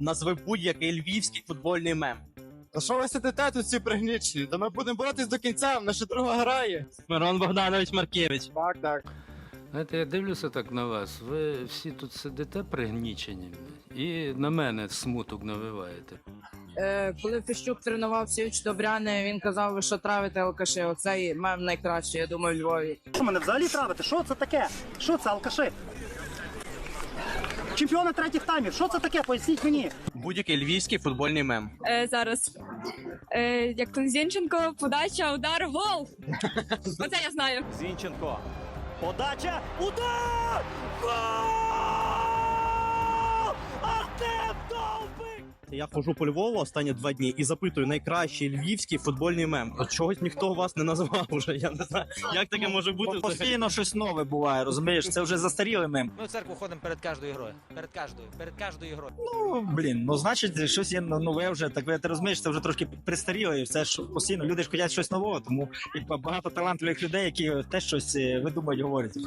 Назви будь-який львівський футбольний мем. Та що ви сидите тут всі пригнічені? Та ми будемо боротись до кінця, наша друга грає. Мирон Богданович Маркевич. Так, так. Знаєте, я дивлюся так на вас. Ви всі тут сидите пригнічені і на мене смуток навиваєте. Е, коли Фещук тренував Січ Добряне, він казав, що травите алкаші. Оцей мем найкращий, я думаю, в Львові. Що мене взагалі травити? Що це таке? Що це алкаши? Чемпіони третіх таймів. Що це таке? Поясніть мені. Будь-який львівський футбольний мем. Е, зараз. Е, як там Зінченко, подача, удар, гол. Оце я знаю. Зінченко. Подача. Удар! Гол! Я ходжу по Львову останні два дні і запитую найкращий львівський футбольний мем. От чогось ніхто вас не назвав уже. Я не знаю, як таке може бути. Постійно щось нове буває, розумієш? Це вже застарілий мем. Ми в церкву ходимо перед кожною грою. Перед кожною, перед кожною грою. Ну, блін, ну значить, щось є нове вже. Так ви ти розумієш, це вже трошки пристаріло, і все ж постійно люди ж хочуть щось нового, тому і багато талантливих людей, які теж щось е, видумують, говорять.